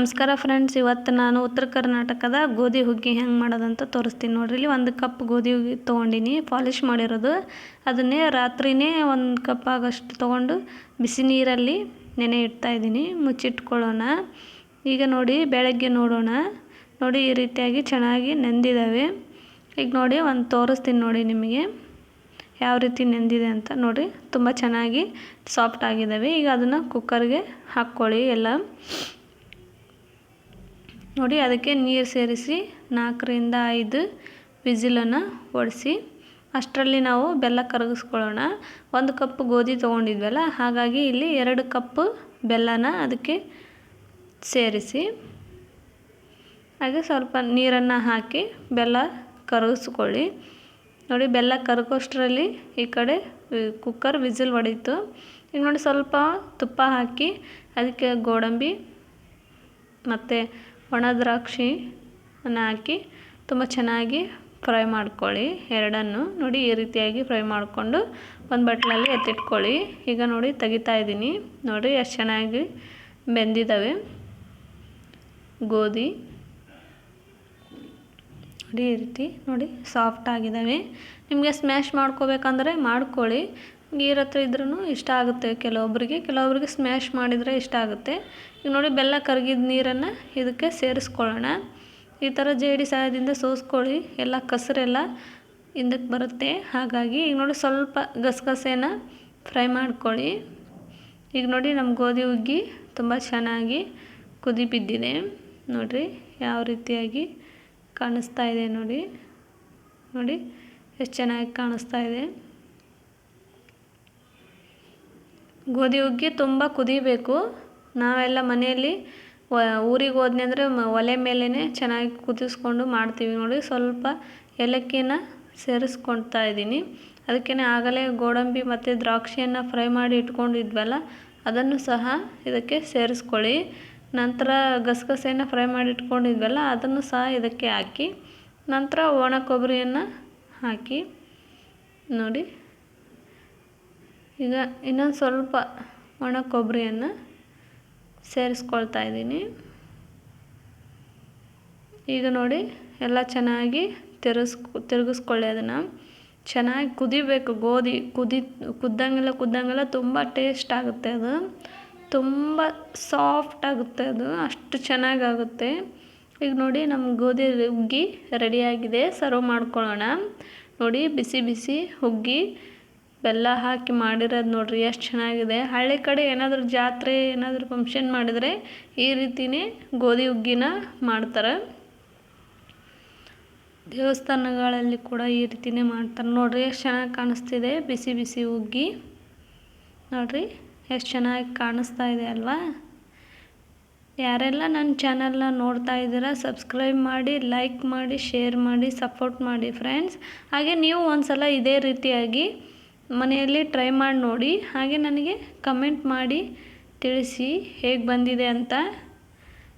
ನಮಸ್ಕಾರ ಫ್ರೆಂಡ್ಸ್ ಇವತ್ತು ನಾನು ಉತ್ತರ ಕರ್ನಾಟಕದ ಗೋಧಿ ಹುಗ್ಗಿ ಹೆಂಗೆ ಮಾಡೋದಂತ ತೋರಿಸ್ತೀನಿ ನೋಡಿರಿ. ಇಲ್ಲಿ ಒಂದು ಕಪ್ ಗೋಧಿ ಹುಗ್ಗಿ ತೊಗೊಂಡಿನಿ. ಪಾಲಿಷ್ ಮಾಡಿರೋದು. ಅದನ್ನೇ ರಾತ್ರಿನೇ ಒಂದು ಕಪ್ ಆಗೋಷ್ಟು ತೊಗೊಂಡು ಬಿಸಿ ನೀರಲ್ಲಿ ನೆನೆ ಇಡ್ತಾ ಇದ್ದೀನಿ. ಮುಚ್ಚಿಟ್ಕೊಳ್ಳೋಣ. ಈಗ ನೋಡಿ ಬೆಳಗ್ಗೆ ನೋಡೋಣ. ನೋಡಿ ಈ ರೀತಿಯಾಗಿ ಚೆನ್ನಾಗಿ ನೆಂದಿದ್ದಾವೆ ಈಗ ನೋಡಿ ಒಂದು ತೋರಿಸ್ತೀನಿ ನೋಡಿ ನಿಮಗೆ. ಯಾವ ರೀತಿ ನೆಂದಿದೆ ಅಂತ ನೋಡಿ. ತುಂಬ ಚೆನ್ನಾಗಿ ಸಾಫ್ಟ್ ಆಗಿದ್ದಾವೆ ಈಗ ಅದನ್ನು ಕುಕ್ಕರ್ಗೆ ಹಾಕ್ಕೊಳ್ಳಿ ಎಲ್ಲ. ನೋಡಿ, ಅದಕ್ಕೆ ನೀರು ಸೇರಿಸಿ ನಾಲ್ಕರಿಂದ ಐದು ವಿಸಿಲನ್ನು ಒಡಿಸಿ, ಅಷ್ಟರಲ್ಲಿ ನಾವು ಬೆಲ್ಲ ಕರಗಿಸ್ಕೊಳ್ಳೋಣ. ಒಂದು ಕಪ್ ಗೋಧಿ ತೊಗೊಂಡಿದ್ವಲ್ಲ, ಹಾಗಾಗಿ ಇಲ್ಲಿ ಎರಡು ಕಪ್ ಬೆಲ್ಲನ ಅದಕ್ಕೆ ಸೇರಿಸಿ, ಹಾಗೆ ಸ್ವಲ್ಪ ನೀರನ್ನು ಹಾಕಿ ಬೆಲ್ಲ ಕರಗಿಸ್ಕೊಳ್ಳಿ. ನೋಡಿ, ಬೆಲ್ಲ ಕರಗೋಷ್ಟರಲ್ಲಿ ಈ ಕಡೆ ಕುಕ್ಕರ್ ವಿಸಿಲ್ ಹೊಡೀತು ಈಗ ನೋಡಿ, ಸ್ವಲ್ಪ ತುಪ್ಪ ಹಾಕಿ, ಅದಕ್ಕೆ ಗೋಡಂಬಿ ಮತ್ತು ಒಣ ದ್ರಾಕ್ಷಿ ಅನ್ನು ಹಾಕಿ ತುಂಬ ಚೆನ್ನಾಗಿ ಫ್ರೈ ಮಾಡ್ಕೊಳ್ಳಿ. ಎರಡನ್ನು ನೋಡಿ ಈ ರೀತಿಯಾಗಿ ಫ್ರೈ ಮಾಡಿಕೊಂಡು ಒಂದು ಬಟ್ಲಲ್ಲಿ ಎತ್ತಿಟ್ಕೊಳ್ಳಿ. ಈಗ ನೋಡಿ ತೆಗಿತಾ ಇದ್ದೀನಿ. ನೋಡಿ ಎಷ್ಟು ಚೆನ್ನಾಗಿ ಬೆಂದಿದ್ದಾವೆ ಗೋಧಿ ನೋಡಿ ಈ ರೀತಿ ನೋಡಿ ಸಾಫ್ಟ್ ಆಗಿದ್ದಾವೆ ನಿಮಗೆ ಸ್ಮ್ಯಾಶ್ ಮಾಡ್ಕೋಬೇಕಂದ್ರೆ ಮಾಡ್ಕೊಳ್ಳಿ. ನೀರು ಹತ್ರ ಇದ್ರೂ ಇಷ್ಟ ಆಗುತ್ತೆ ಕೆಲವೊಬ್ಬರಿಗೆ ಕೆಲವೊಬ್ಬರಿಗೆ ಸ್ಮ್ಯಾಶ್ ಮಾಡಿದರೆ ಇಷ್ಟ ಆಗುತ್ತೆ. ಈಗ ನೋಡಿ ಬೆಲ್ಲ ಕರಗಿದ ನೀರನ್ನು ಇದಕ್ಕೆ ಸೇರಿಸ್ಕೊಳ್ಳೋಣ. ಈ ಥರ ಜೇಡಿ ಸಹಾಯದಿಂದ ಸೋಸ್ಕೊಳ್ಳಿ. ಎಲ್ಲ ಕಸರೆಲ್ಲ ಹಿಂದಕ್ಕೆ ಬರುತ್ತೆ. ಹಾಗಾಗಿ ಈಗ ನೋಡಿ ಸ್ವಲ್ಪ ಗಸಗಸೆನ ಫ್ರೈ ಮಾಡ್ಕೊಳ್ಳಿ. ಈಗ ನೋಡಿ ನಮ್ಮ ಗೋಧಿ ಉಗ್ಗಿ ತುಂಬ ಚೆನ್ನಾಗಿ ಕುದಿ ಬಿದ್ದಿದೆ. ನೋಡಿರಿ ಯಾವ ರೀತಿಯಾಗಿ ಕಾಣಿಸ್ತಾ ಇದೆ ನೋಡಿ. ನೋಡಿ ಎಷ್ಟು ಚೆನ್ನಾಗಿ ಕಾಣಿಸ್ತಾ ಇದೆ. ಗೋಧಿ ಹುಗ್ಗಿ ತುಂಬ ಕುದಿಬೇಕು. ನಾವೆಲ್ಲ ಮನೆಯಲ್ಲಿ ಊರಿಗೆ ಹೋದ್ನಿ ಅಂದರೆ ಒಲೆ ಮೇಲೇ ಚೆನ್ನಾಗಿ ಕುದಿಸ್ಕೊಂಡು ಮಾಡ್ತೀವಿ ನೋಡಿ. ಸ್ವಲ್ಪ ಏಲಕ್ಕಿನ ಸೇರಿಸ್ಕೊಳ್ತಾ ಇದ್ದೀನಿ. ಅದಕ್ಕೇ ಆಗಲೇ ಗೋಡಂಬಿ ಮತ್ತು ದ್ರಾಕ್ಷಿಯನ್ನು ಫ್ರೈ ಮಾಡಿ ಇಟ್ಕೊಂಡಿದ್ವಲ್ಲ, ಅದನ್ನು ಸಹ ಇದಕ್ಕೆ ಸೇರಿಸ್ಕೊಳ್ಳಿ. ನಂತರ ಗಸಗಸೆಯನ್ನು ಫ್ರೈ ಮಾಡಿ ಇಟ್ಕೊಂಡಿದ್ವಲ್ಲ, ಅದನ್ನು ಸಹ ಇದಕ್ಕೆ ಹಾಕಿ, ನಂತರ ಒಣ ಕೊಬ್ಬರಿಯನ್ನು ಹಾಕಿ ನೋಡಿ. ಈಗ ಇನ್ನೊಂದು ಸ್ವಲ್ಪ ಒಣ ಕೊಬ್ಬರಿಯನ್ನು ಸೇರಿಸ್ಕೊಳ್ತಾ ಇದ್ದೀನಿ ಈಗ ನೋಡಿ, ಎಲ್ಲ ಚೆನ್ನಾಗಿ ತಿರುಗಿಸ್ ತಿರುಗಿಸ್ಕೊಳ್ಳಿ ಅದನ್ನು. ಚೆನ್ನಾಗಿ ಕುದಿಬೇಕು, ಗೋಧಿ ಕುದಿ, ಕುದ್ದಂಗೆಲ್ಲ ಕುದ್ದಂಗೆಲ್ಲ ತುಂಬ ಟೇಸ್ಟ್ ಆಗುತ್ತೆ ಅದು. ತುಂಬ ಸಾಫ್ಟ್ ಆಗುತ್ತೆ ಅದು, ಅಷ್ಟು ಚೆನ್ನಾಗಾಗುತ್ತೆ. ಈಗ ನೋಡಿ, ನಮ್ಮ ಗೋಧಿ ಹುಗ್ಗಿ ರೆಡಿಯಾಗಿದೆ, ಸರ್ವ್ ಮಾಡ್ಕೊಳ್ಳೋಣ. ನೋಡಿ, ಬಿಸಿ ಬಿಸಿ ಹುಗ್ಗಿ ಬೆಲ್ಲ ಹಾಕಿ ಮಾಡಿರೋದು ನೋಡ್ರಿ, ಎಷ್ಟು ಚೆನ್ನಾಗಿದೆ. ಹಳ್ಳಿ ಕಡೆ ಏನಾದರೂ ಜಾತ್ರೆ, ಏನಾದರೂ ಫಂಕ್ಷನ್ ಮಾಡಿದರೆ ಈ ರೀತಿಯೇ ಗೋಧಿ ಹುಗ್ಗಿನ ಮಾಡ್ತಾರೆ. ದೇವಸ್ಥಾನಗಳಲ್ಲಿ ಕೂಡ ಈ ರೀತಿಯೇ ಮಾಡ್ತಾರೆ. ನೋಡ್ರಿ, ಎಷ್ಟು ಚೆನ್ನಾಗಿ ಕಾಣಿಸ್ತಿದೆ, ಬಿಸಿ ಬಿಸಿ ಹುಗ್ಗಿ. ನೋಡ್ರಿ, ಎಷ್ಟು ಚೆನ್ನಾಗಿ ಕಾಣಿಸ್ತಾ ಇದೆ ಅಲ್ವಾ. ಯಾರೆಲ್ಲ ನನ್ನ ಚಾನಲ್ನ ನೋಡ್ತಾ ಇದ್ದೀರಾ ಸಬ್ಸ್ಕ್ರೈಬ್ ಮಾಡಿ ಲೈಕ್ ಮಾಡಿ ಶೇರ್ ಮಾಡಿ ಸಪೋರ್ಟ್ ಮಾಡಿ ಫ್ರೆಂಡ್ಸ್ ಹಾಗೆ ನೀವು ಒಂದು ಸಲ ಇದೇ ರೀತಿಯಾಗಿ ಮನೆಯಲ್ಲಿ ಟ್ರೈ ಮಾಡಿ ನೋಡಿ, ಹಾಗೆ ನನಗೆ ಕಮೆಂಟ್ ಮಾಡಿ ತಿಳಿಸಿ ಹೇಗೆ ಬಂದಿದೆ ಅಂತ.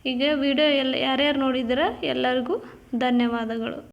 ಈಗ ವಿಡಿಯೋ ಎಲ್ಲ ಯಾರ್ಯಾರು ನೋಡಿದ್ದೀರಾ ಎಲ್ಲರಿಗೂ ಧನ್ಯವಾದಗಳು.